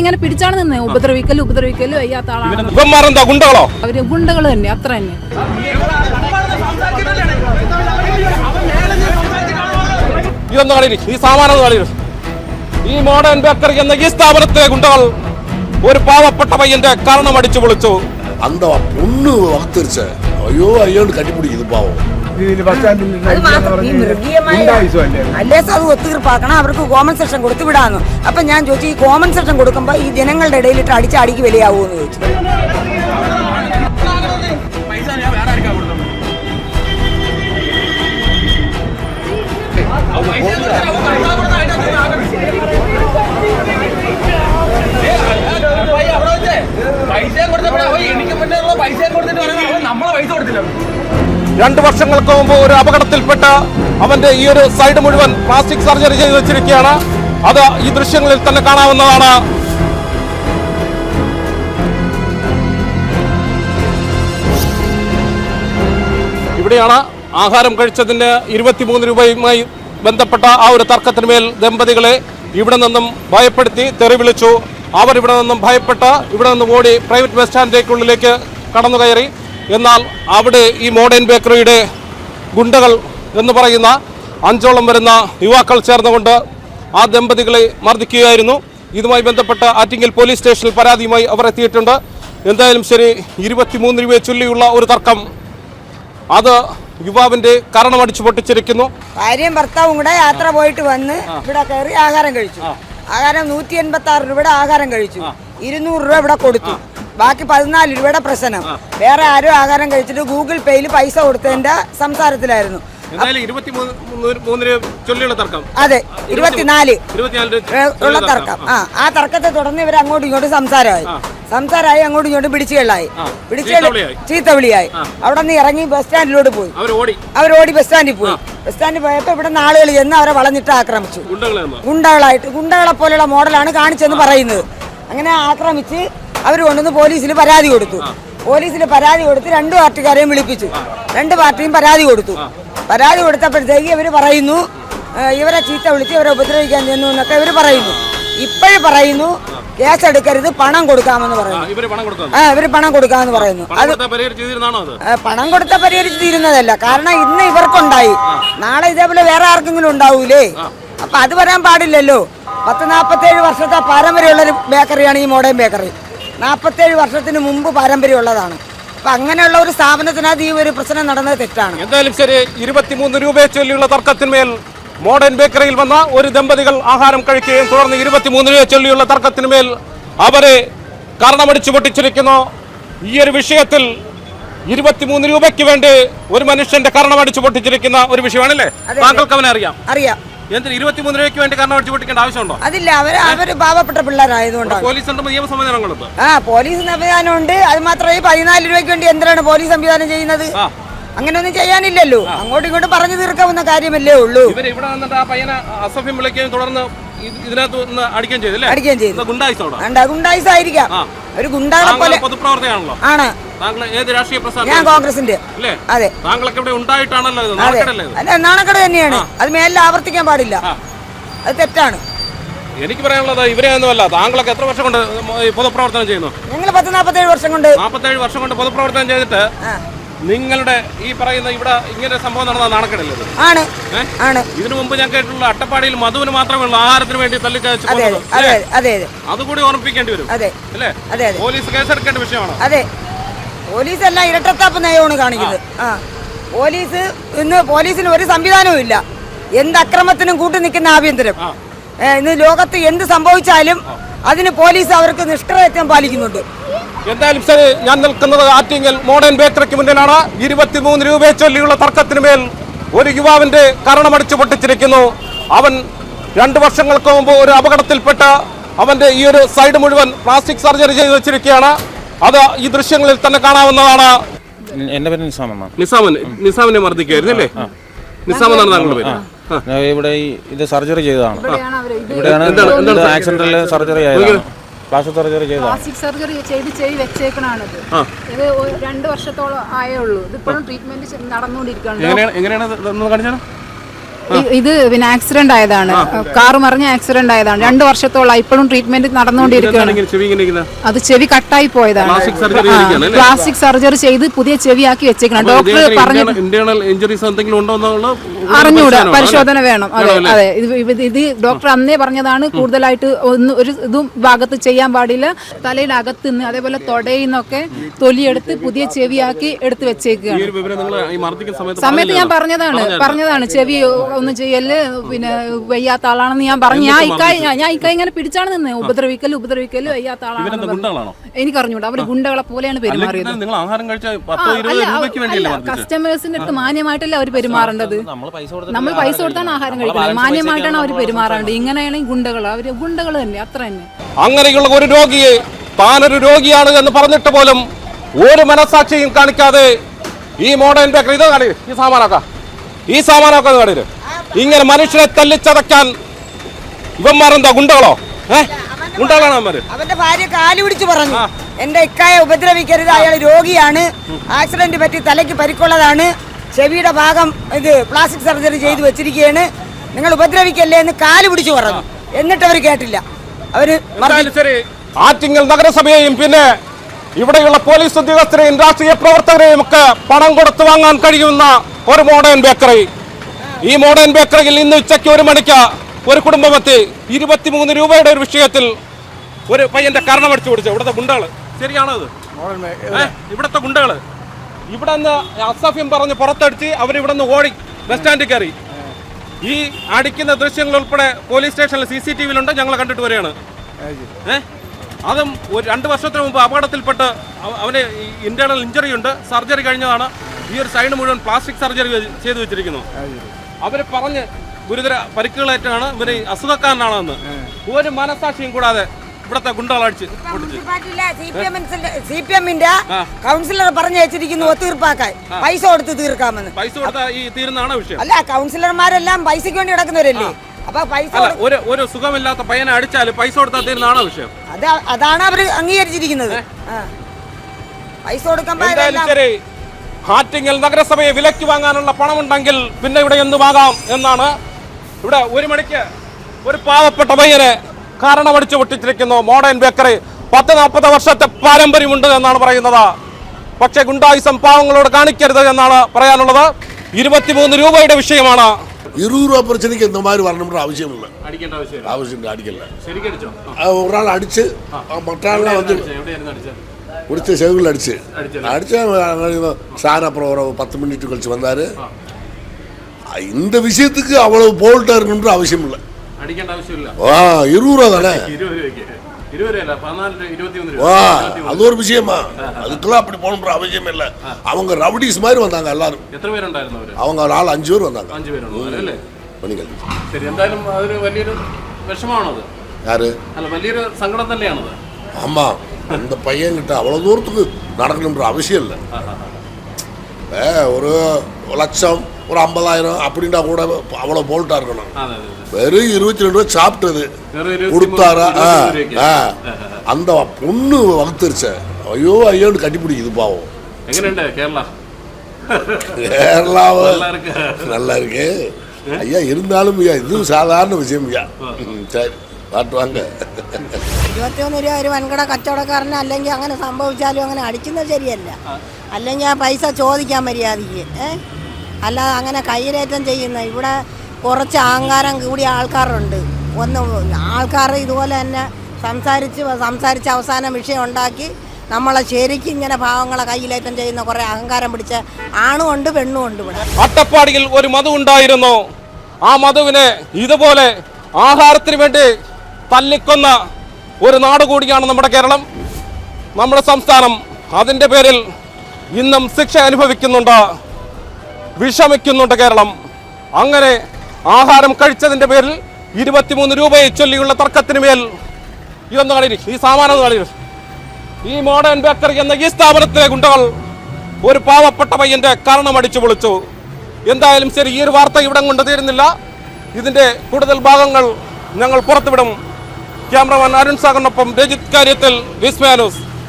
ഇങ്ങനെ പിടിച്ചാണ് നിന്നത് ഉപദ്രവിക്കലും ഉപദ്രവിക്കലും അയ്യാത്ത ആളാണ്. ഗുണ്ടകളോ? അവർ ഗുണ്ടകൾ തന്നെ അത്ര തന്നെ. ഈ സാമാനം ഈ മോഡേൺ ബേക്കറി എന്ന ഈ സ്ഥാപനത്തിലെ ഗുണ്ടകൾ ഒരു പാവപ്പെട്ട പയ്യന്റെ കാരണം അടിച്ചു പൊളിച്ചു. അന്തോ പൊണ്ണ് വാർത്തിരിച്ച് അയ്യോ അയ്യോണ്ട് കട്ടിപ്പിടിക്കുന്നു പാവം. ഇതിൽ ബസ് സ്റ്റാൻഡിൽ അത് മാത്രം ഈ മൃഗീയമായ അല്ലേ അത് ഒത്തുതീർപ്പാക്കണം. അവർക്ക് കോമൺ സെക്ഷൻ കൊടുത്തു വിടാന്ന്. അപ്പൊ ഞാൻ ചോദിച്ചു ഈ കോമൺ സെക്ഷൻ കൊടുക്കുമ്പോ ഈ ജനങ്ങളുടെ ഇടയിലിട്ട് അടിച്ച് അടിക്ക് വിലയാവൂന്ന് ചോദിച്ചു രണ്ട് വർഷങ്ങൾക്ക് മുമ്പ് ഒരു അപകടത്തിൽപ്പെട്ട അവന്റെ ഈ ഒരു സൈഡ് മുഴുവൻ പ്ലാസ്റ്റിക് സർജറി ചെയ്ത് വെച്ചിരിക്കുകയാണ്. അത് ഈ ദൃശ്യങ്ങളിൽ തന്നെ കാണാവുന്നതാണ്. ഇവിടെയാണ് ആഹാരം കഴിച്ചതിന് ഇരുപത്തിമൂന്ന് രൂപയുമായി ബന്ധപ്പെട്ട ആ ഒരു തർക്കത്തിന് മേൽ ദമ്പതികളെ ഇവിടെ നിന്നും ഭയപ്പെടുത്തി തെറി വിളിച്ചു അവർ ഇവിടെ നിന്നും ഭയപ്പെട്ട് ഇവിടെ നിന്ന് ഓടി പ്രൈവറ്റ് ബസ് സ്റ്റാൻഡിലേക്കുള്ളിലേക്ക് കടന്നു കയറി എന്നാൽ അവിടെ ഈ മോഡേൺ ബേക്കറിയുടെ ഗുണ്ടകൾ എന്ന് പറയുന്ന അഞ്ചോളം വരുന്ന യുവാക്കൾ ചേർന്നുകൊണ്ട് ആ ദമ്പതികളെ മർദ്ദിക്കുകയായിരുന്നു. ഇതുമായി ബന്ധപ്പെട്ട് ആറ്റിങ്ങൽ പോലീസ് സ്റ്റേഷനിൽ പരാതിയുമായി അവർ എത്തിയിട്ടുണ്ട്. എന്തായാലും ശരി ഇരുപത്തിമൂന്ന് രൂപയെ ചൊല്ലിയുള്ള ഒരു തർക്കം. അത് യുവാവിന്റെ കരണമടിച്ചു പൊട്ടിച്ചിരിക്കുന്നു. ഭാര്യയും ഭർത്താവും കൂടെ യാത്ര പോയിട്ട് വന്ന് ഇവിടെ കയറി ആഹാരം കഴിച്ചു. ആഹാരം നൂറ്റി എൺപത്തി ആറ് രൂപയുടെ ആഹാരം കഴിച്ചു. ഇരുന്നൂറ് രൂപ ഇവിടെ കൊടുത്തു. ബാക്കി പതിനാല് രൂപയുടെ പ്രശ്നം. വേറെ ആരും ആഹാരം കഴിച്ചിട്ട് ഗൂഗിൾ പേയിൽ പൈസ കൊടുത്തതിന്റെ സംസാരത്തിലായിരുന്നു. അതെ ഇരുപത്തിനാല്. ഉള്ള തർക്കം. ആ ആ തർക്കത്തെ തുടർന്ന് ഇവർ അങ്ങോട്ടും ഇങ്ങോട്ടും സംസാരമായി. സംസാരമായി അങ്ങോട്ടും ഇങ്ങോട്ടും പിടിച്ചുകളായി പിടിച്ചുകളി ചീത്തവിളിയായി. അവിടെ നിന്ന് ഇറങ്ങി ബസ് സ്റ്റാൻഡിലോട്ട് പോയി. അവർ ഓടി. അവർ ഓടി ബസ് സ്റ്റാൻഡിൽ പോയി. ബസ് സ്റ്റാൻഡിൽ പോയപ്പോൾ ഇവിടെ നിന്ന് ആളുകൾ ചെന്ന് അവരെ വളഞ്ഞിട്ട് ആക്രമിച്ചു. ഗുണ്ടകളായിട്ട് ഗുണ്ടകളെ പോലെയുള്ള മോഡലാണ് കാണിച്ചെന്ന് പറയുന്നത്. അങ്ങനെ ആക്രമിച്ച് അവർ കൊണ്ടുവന്ന് പോലീസിൽ പരാതി കൊടുത്തു. പോലീസിൽ പരാതി കൊടുത്ത് രണ്ട് പാർട്ടിക്കാരെയും വിളിപ്പിച്ചു. രണ്ട് പാർട്ടിയും പരാതി കൊടുത്തു. പരാതി കൊടുത്തപ്പോഴത്തേക്ക് ഇവർ പറയുന്നു ഇവരെ ചീത്ത വിളിച്ച് ഇവരെ ഉപദ്രവിക്കാൻ ചെന്നു എന്നൊക്കെ ഇവർ പറയുന്നു. ഇപ്പോഴും പറയുന്നു കേസെടുക്കരുത് പണം കൊടുക്കാമെന്ന് പറയുന്നു. ആ ഇവർ പണം കൊടുക്കാമെന്ന് പറയുന്നു. അത് പണം കൊടുത്ത പരിഹരിച്ച് തീരുന്നതല്ല. കാരണം ഇന്ന് ഇവർക്കുണ്ടായി. നാളെ ഇതേപോലെ വേറെ ആർക്കെങ്കിലും ഉണ്ടാവൂലേ? അപ്പൊ അത് വരാൻ പാടില്ലല്ലോ. പത്ത് നാപ്പത്തേഴ് വർഷത്തെ പാരമ്പര്യമുള്ള ഒരു ബേക്കറിയാണ് ഈ മോഡേൺ ബേക്കറി. നാപ്പത്തേഴ് വർഷത്തിന് മുമ്പ് പാരമ്പര്യമുള്ളതാണ്. അപ്പൊ അങ്ങനെയുള്ള ഒരു സ്ഥാപനത്തിനകത്ത് ഈ ഒരു പ്രശ്നം നടന്നത് തെറ്റാണ്. എന്തായാലും ശരി ഇരുപത്തിമൂന്ന് രൂപയെ ചൊല്ലിയുള്ള തർക്കത്തിന്മേൽ മോഡേൺ ബേക്കറിയിൽ വന്ന ഒരു ദമ്പതികൾ ആഹാരം കഴിക്കുകയും തുടർന്ന് ഇരുപത്തിമൂന്ന് രൂപയെ ചൊല്ലിയുള്ള തർക്കത്തിന്മേൽ അവരെ കർണമടിച്ചു പൊട്ടിച്ചിരിക്കുന്നു. ഈ ഒരു വിഷയത്തിൽ ഇരുപത്തിമൂന്ന് രൂപയ്ക്ക് വേണ്ടി ഒരു മനുഷ്യന്റെ കർണമടിച്ചു പൊട്ടിച്ചിരിക്കുന്ന ഒരു വിഷയമാണല്ലേ. താങ്കൾക്ക് അവനെ അറിയാം. അറിയാം. എന്തിന് ഇരുപത്തിമൂന്ന് രൂപയ്ക്ക് വേണ്ടി പൊട്ടിക്കേണ്ട ആവശ്യമുണ്ടോ? അതില്ല അവർ അവർ പാവപ്പെട്ട പിള്ളേരായതുകൊണ്ടാണ് പോലീസ് ഉണ്ട് ആ പോലീസ് സംവിധാനമുണ്ട് അത് മാത്രമേ പതിനാല് രൂപയ്ക്ക് വേണ്ടി എന്തിനാണ് പോലീസ് സംവിധാനം ചെയ്യുന്നത്. അങ്ങനെയൊന്നും ചെയ്യാനില്ലല്ലോ. അങ്ങോട്ടും ഇങ്ങോട്ടും പറഞ്ഞു തീർക്കാവുന്ന കാര്യമല്ലേ ഉള്ളൂ. ഇവർ ഇവിടെ വന്നിട്ട് ആ പയ്യനെ അസഭ്യം വിളിക്കുകയും തുടർന്ന് ഇത് ഇതിനകത്ത് നിന്ന് അടിക്കുകയും ചെയ്തല്ലേ അടിക്കുകയും ചെയ്തു. ഗുണ്ടായിസോടാ? ആ. ഒരു ഗുണ്ടാളെ താങ്കൾ പോലെ. പൊതുപ്രവർത്തകയാണല്ലോ. ആണ്. താങ്കൾ ഏത് രാഷ്ട്രീയ ഞാൻ പ്രസ്ഥാനം കോൺഗ്രസിന്റെ. അല്ലേ? അതെ. താങ്കളൊക്കെ ഇവിടെ ഉണ്ടായിട്ടാണല്ലോ ഇത്. അതെ. ഇത്? അല്ല നാണക്കേട് തന്നെയാണ്. അത് മേലിൽ ആവർത്തിക്കാൻ പാടില്ല. ആ. അത് തെറ്റാണ്. എനിക്ക് പറയാനുള്ളത് ഇവരെ ഒന്നുമല്ല താങ്കളൊക്കെ എത്ര വർഷം കൊണ്ട് ഈ പൊതുപ്രവർത്തനം ചെയ്യുന്നു? ഞങ്ങൾ പത്ത് നാൽപ്പത്തേഴ് വർഷം കൊണ്ട് നാൽപ്പത്തേഴ് വർഷം കൊണ്ട് പൊതുപ്രവർത്തനം ചെയ്തിട്ട് ആ, നിങ്ങളുടെ ഈ പറയുന്ന ഇവിടെ ഇങ്ങനെ സംഭവം നടന്ന നാണക്കേടല്ലേ ആണ്. ആണ്. ഇതിനു മുമ്പ് ഞാൻ കേട്ടിട്ടുള്ള അട്ടപ്പാടിയിൽ മധുവിന് മാത്രമേ ഉള്ളൂ ആഹാരത്തിന് വേണ്ടി തല്ലിക്കയച്ച് അതെ അതെ അതെ അതെ അതെ. അതുകൂടി ഓർമ്മിപ്പിക്കേണ്ടി വരും. അതെ അല്ലേ? അതെ പോലീസ് കേസെടുക്കേണ്ട വിഷയമാണ്? അതെ. പോലീസ് എല്ലാം ഇരട്ടത്താപ്പ് നയമാണ് കാണിക്കുന്നത്. ആ. പോലീസ് ഇന്ന് പോലീസിന് ഒരു സംവിധാനവും ഇല്ല. എന്ത് അക്രമത്തിനും കൂട്ടി നിൽക്കുന്ന ആഭ്യന്തരം. ഇന്ന് ലോകത്ത് എന്ത് സംഭവിച്ചാലും അതിന് പോലീസ് അവർക്ക് നിഷ്ക്രയത്വം പാലിക്കുന്നുണ്ട്. എന്തായാലും ശരി ഞാൻ നിൽക്കുന്നത് ആറ്റിങ്ങൽ മോഡേൺ ബേക്കറിക്ക് മുന്നിലാണ്. ഇരുപത്തിമൂന്ന് രൂപയെ ചൊല്ലിയുള്ള തർക്കത്തിന് മേൽ ഒരു യുവാവിന്റെ കരണമടിച്ചു പൊട്ടിച്ചിരിക്കുന്നു. അവൻ രണ്ട് വർഷങ്ങൾക്ക് മുമ്പ് ഒരു അപകടത്തിൽപ്പെട്ട അവന്റെ ഈ ഒരു സൈഡ് മുഴുവൻ പ്ലാസ്റ്റിക് സർജറി ചെയ്തു വെച്ചിരിക്കുകയാണ്. അത് ഈ ദൃശ്യങ്ങളിൽ തന്നെ കാണാവുന്നതാണ്. എന്റെ പേര് നിസാമെന്നാണ് നിസാമൻ നിസാമിന് മർദ്ദിക്കുകയായിരുന്നു അല്ലേ? നിസാം എന്നാണ് താങ്കളുടെ പേര്. ഞാൻ ഇവിടെ ഈ ഇത് സർജറി ചെയ്തതാണ്. ഇവിടെയാണ് ആക്സിഡന്റിൽ സർജറി ആയതാണ്. പ്ലാസ്റ്റിക് സർജറി പ്ലാസ്റ്റിക് സർജറി ചെയ്ത് ചെയ്ത് വെച്ചേക്കണാണിത്. ഇത് രണ്ട് വർഷത്തോളം ആയേ ഉള്ളൂ. ഇതിപ്പോഴും ട്രീറ്റ്മെന്റ് നടന്നുകൊണ്ടിരിക്കുകയാണ് എങ്ങനെയാണ് എങ്ങനെയാണ് ഇ- ഇത് പിന്നെ ആക്സിഡന്റ് ആയതാണ്. കാർ മറിഞ്ഞ ആക്സിഡന്റ് ആയതാണ്. രണ്ടു വർഷത്തോളം ഇപ്പോഴും ട്രീറ്റ്മെന്റ് നടന്നുകൊണ്ടിരിക്കുകയാണ്. ചെവി? അത് ചെവി കട്ടായി പോയതാണ്? പ്ലാസ്റ്റിക് സർജറി ചെയ്ത് പുതിയ ചെവിയാക്കി വെച്ചേക്കണം. അപ്പൊ ഡോക്ടർ പറഞ്ഞു അറിഞ്ഞൂടാ. പരിശോധന വേണം അതെ അതെ. ഇത് ഡോക്ടർ അന്നേ പറഞ്ഞതാണ് കൂടുതലായിട്ട് ഒന്ന് ഒരു ഇതും ഭാഗത്ത് ചെയ്യാൻ പാടില്ല. തലയുടെ അകത്ത് നിന്ന് അതേപോലെ തൊടയിൽ നിന്നൊക്കെ തൊലിയെടുത്ത് പുതിയ ചെവിയാക്കി എടുത്ത് വെച്ചേക്കുകയാണ്. സമയത്ത് ഞാൻ പറഞ്ഞതാണ്. പറഞ്ഞതാണ്. ചെവി ഒന്ന് ചെയ്യൽ പിന്നെ വയ്യാത്ത ആളാണെന്ന് ഞാൻ പറഞ്ഞു. ഞാൻ ഇക്കായി ഞാൻ- ഇക്കായി ഇങ്ങനെ പിടിച്ചാണ് നിന്ന്. ഉപദ്രവിക്കൽ ഉപദ്രവിക്കൽ വയ്യാത്ത ആളാണ് എനിക്കറിഞ്ഞൂടാ. അവർ ഗുണ്ടകളെ പോലെയാണ് പെരുമാറിയത്. കസ്റ്റമേഴ്സിന്റെ അടുത്ത് മാന്യമായിട്ടല്ല അവർ പെരുമാറേണ്ടത്? നമ്മൾ പൈസ കൊടുത്താണ് ആഹാരം കഴിക്കുന്നത്. മാന്യമായിട്ടാണ് അവർ പെരുമാറേണ്ടത്. ഇങ്ങനെയാണ് ഗുണ്ടകൾ അവർ ഗുണ്ടകൾ തന്നെ അത്ര തന്നെ. അങ്ങനെയുള്ള ഒരു രോഗിയെ താനൊരു രോഗിയാണ് എന്ന് പറഞ്ഞിട്ട് പോലും ഒരു മനസാക്ഷിയും കാണിക്കാതെ ഈ മോഡേൺ ബേക്കറി ഇത് കാണിക്കും. ഈ സാമാനൊക്കെ ഈ സാമാനൊക്കെ കാണിക്കും. ഇങ്ങനെ മനുഷ്യരെ തല്ലിച്ചതയ്ക്കാൻ ഇവന്മാരെന്താ ഗുണ്ടകളോ? ഏ? ഗുണ്ടകളാണോ അവന്മാര്. അവന്റെ ഭാര്യ കാൽ പിടിച്ചു പറഞ്ഞു. എന്റെ ഇക്കായെ ഉപദ്രവിക്കരുത് അയാൾ രോഗിയാണ്. ആക്സിഡന്റ് പറ്റി തലയ്ക്ക് പരിക്കുള്ളതാണ്. ചെവിയുടെ ഭാഗം ഇത് പ്ലാസ്റ്റിക് സർജറി ചെയ്തു വെച്ചിരിക്കുകയാണ്. നിങ്ങൾ ഉപദ്രവിക്കല്ലേ എന്ന് കാൽ പിടിച്ചു പറഞ്ഞു. എന്നിട്ട് അവർ കേട്ടില്ല. അവർ ആറ്റിങ്ങൽ നഗരസഭയെയും പിന്നെ ഇവിടെയുള്ള പോലീസ് ഉദ്യോഗസ്ഥരെയും രാഷ്ട്രീയ പ്രവർത്തകരെയും ഒക്കെ പണം കൊടുത്തു വാങ്ങാൻ കഴിയുന്ന ഒരു മോഡേൺ ബേക്കറി ഈ മോഡേൺ ബേക്കറിയിൽ ഇന്ന് ഉച്ചയ്ക്ക് ഒരു മണിക്ക് ഒരു കുടുംബമെത്തി ഇരുപത്തിമൂന്ന് രൂപയുടെ ഒരു വിഷയത്തിൽ ഒരു പയ്യന്റെ കരണം അടിച്ചു കൊടുത്തു. ഇവിടുത്തെ ഗുണ്ടകൾ. ശരിയാണോ അത്? ഇവിടുത്തെ ഗുണ്ടകൾ. ഇവിടെ നിന്ന് അസഫ്യം പറഞ്ഞ് പുറത്തടിച്ച് അവരിവിടെ നിന്ന് ഓടി ബസ് സ്റ്റാൻഡിൽ കയറി. ഈ അടിക്കുന്ന ദൃശ്യങ്ങൾ ഉൾപ്പെടെ പോലീസ് സ്റ്റേഷനിൽ സി സി ടി വിയിലുണ്ട്. ഞങ്ങൾ കണ്ടിട്ട് വരികയാണ്. ഏ? അതും ഒരു രണ്ട് വർഷത്തിന് മുമ്പ് അപകടത്തിൽപ്പെട്ട് അവ- അവന് ഇന്റേണൽ ഇഞ്ചറി ഉണ്ട് സർജറി കഴിഞ്ഞതാണ്. ഈ ഒരു സൈഡ് മുഴുവൻ പ്ലാസ്റ്റിക് സർജറി ചെയ്തു വെച്ചിരിക്കുന്നു. അവർ പറഞ്ഞ് ഗുരുതര പരിക്കുകളേറ്റാണ് ഇവർ അസുഖക്കാരനാണെന്ന്. ഒരു മനസാക്ഷിയും കൂടാതെ ഇവിടത്തെ ഗുണ്ടകളടിച്ച് സി പി എമ്മിന്റെ കൗൺസിലർ പറഞ്ഞു വെച്ചിരിക്കുന്നു തീർപ്പാക്കാൻ പൈസ കൊടുത്ത് തീർക്കാമെന്ന്. പൈസ കൊടുത്ത ഈ തീരുന്നതാണ് വിഷയം. അല്ല കൗൺസിലർമാരെല്ലാം പൈസക്ക് വേണ്ടി കിടക്കുന്നവരല്ലേ അപ്പൊ പൈസ ഒരു ഒരു സുഖമില്ലാത്ത പയ്യനെ അടിച്ചാൽ പൈസ കൊടുത്താൽ തീരുന്നതാണോ വിഷയം. അത് അതാണ് അവർ അംഗീകരിച്ചിരിക്കുന്നത്. പൈസ ശരി. ആറ്റിങ്ങൽ നഗരസഭയെ വിലക്ക് വാങ്ങാനുള്ള പണമുണ്ടെങ്കിൽ പിന്നെ ഇവിടെ എന്ത് വാങ്ങാം എന്നാണ് ഇവിടെ ഒരു മണിക്ക് ഒരു പാവപ്പെട്ട പയ്യനെ കാരണമടിച്ചു പൊട്ടിച്ചിരിക്കുന്നു മോഡേൺ ബേക്കറി പത്ത് നാൽപ്പത് വർഷത്തെ പാരമ്പര്യമുണ്ട് എന്നാണ് പറയുന്നത് പക്ഷേ ഗുണ്ടായുസം പാവങ്ങളോട് കാണിക്കരുത് എന്നാണ് പറയാനുള്ളത് ഇരുപത്തിമൂന്ന് രൂപയുടെ വിഷയമാണ് இருபது ரூபா பிரச்சனைக்கு இந்த மாதிரி வரணுன்ற அவசியம் இல்லை അടിക്കേണ്ട ആവശ്യം அவசியம் இல்லை, அடிக்கல ശരിക്കടിച്ചോ அஹ் ஒரு நாள் அடிச்சு மற்ற ஆள்லாம் வந்து എവിടെയായിരുന്നു അടിച്ചത് முடிச்ச செவுகள் அடிச்சு அடிச்சா சார் அப்புறம் ஒரு பத்து மினிட் கழிச்சு வந்தாரு இந்த விஷயத்துக்கு அவ்வளவு போல்ட்டா இருக்கணுன்ற அவசியம் இல்லை അടിക്കേണ്ട ആവശ്യമില്ല ஆ இருபது ரூபா தானே ഇരുപത് രൂപയ്ക്ക് ഇരുപത് രൂപയല്ല പതിനാല് ഇരുപത്തിമൂന്ന് வா அது ஒரு விஷயமா அதுக்கெல்லாம் அப்படி போகணுன்ற அவசியம் இல்லை அவங்க ரவுடிஸ் மாதிரி வந்தாங்க எல்லாரும் എത്ര പേരുണ്ടായിരുന്നു അവര് அவங்க நாலு அஞ்சு பேர் வந்தாங்க അഞ്ചു പേരുണ്ട് അല്ലേ மணிகள் ശരി എന്തായാലും അതൊരു വലിയൊരു വിഷമാണത് யாரு അല്ല വലിയൊരു സങ്കടം തന്നെയാണത് ஆமா அந்த பையன்கிட்ட அவ்வளோ தூரத்துக்கு நடக்கணுன்ற அவசியம் இல்லை. ஒரு லட்சம் ஒரு ஐம்பதாயிரம் அப்படின்னா கூட அவ்வளோ போல்ட்டாக இருக்கணும். வெறும் இருபத்தி ரெண்டு ரூபா சாப்பிட்டது. கொடுத்தாரா? அந்த பொண்ணு வகுத்துருச்ச. ஐயோ ஐயோன்னு கட்டிப்பிடிக்குது பாவம். கேரளா. நல்லா இருக்கு. ஐயா இருந்தாலும் ஐயா இதுவும் சாதாரண விஷயம் ஐயா. சரி. ഒരു വൻകിട കച്ചവടക്കാരന് അല്ലെങ്കിൽ അങ്ങനെ സംഭവിച്ചാലും അങ്ങനെ അടിക്കുന്നത് ശരിയല്ല. അല്ലെങ്കിൽ ആ പൈസ ചോദിക്കാൻ മര്യാദയ്ക്ക് ഏഹ് അല്ലാതെ അങ്ങനെ കൈരേറ്റം ചെയ്യുന്ന ഇവിടെ കുറച്ച് അഹങ്കാരം കൂടിയ ആൾക്കാരുണ്ട്. ഒന്ന് ആൾക്കാർ ഇതുപോലെ തന്നെ സംസാരിച്ച് സംസാരിച്ച് അവസാനം വിഷയം ഉണ്ടാക്കി നമ്മളെ ശരിക്കും ഇങ്ങനെ ഭാവങ്ങളെ കയ്യിലേറ്റം ചെയ്യുന്ന കുറെ അഹങ്കാരം പിടിച്ച ആണും ഉണ്ട് പെണ്ണും ഉണ്ട് ഇവിടെ. അട്ടപ്പാടിയിൽ ഒരു മതം ഉണ്ടായിരുന്നു. ആ മധുവിനെ ഇതുപോലെ ആഹാരത്തിന് വേണ്ടി തല്ലിക്കൊന്ന ഒരു നാട് കൂടിയാണ് നമ്മുടെ കേരളം. നമ്മുടെ സംസ്ഥാനം അതിന്റെ പേരിൽ ഇന്നും ശിക്ഷ അനുഭവിക്കുന്നുണ്ട്. വിഷമിക്കുന്നുണ്ട് കേരളം. അങ്ങനെ ആഹാരം കഴിച്ചതിന്റെ പേരിൽ ഇരുപത്തിമൂന്ന് രൂപയെ ചൊല്ലിയുള്ള തർക്കത്തിന് മേൽ ഇതൊന്ന് കളി ഈ സാമാനം കളി ഈ മോഡേൺ ബേക്കറി എന്ന ഈ സ്ഥാപനത്തിലെ ഗുണ്ടകൾ ഒരു പാവപ്പെട്ട പയ്യന്റെ കരണം അടിച്ചു പൊളിച്ചു. എന്തായാലും ശരി ഈ ഒരു വാർത്ത ഇവിടെ കൊണ്ട് തീരുന്നില്ല. ഇതിന്റെ കൂടുതൽ ഭാഗങ്ങൾ ഞങ്ങൾ പുറത്തുവിടും. ക്യാമറമാൻ അരുൺ സാഗറിനൊപ്പം രജിത് കാര്യത്തിൽ വിസ്മയാനൂസ്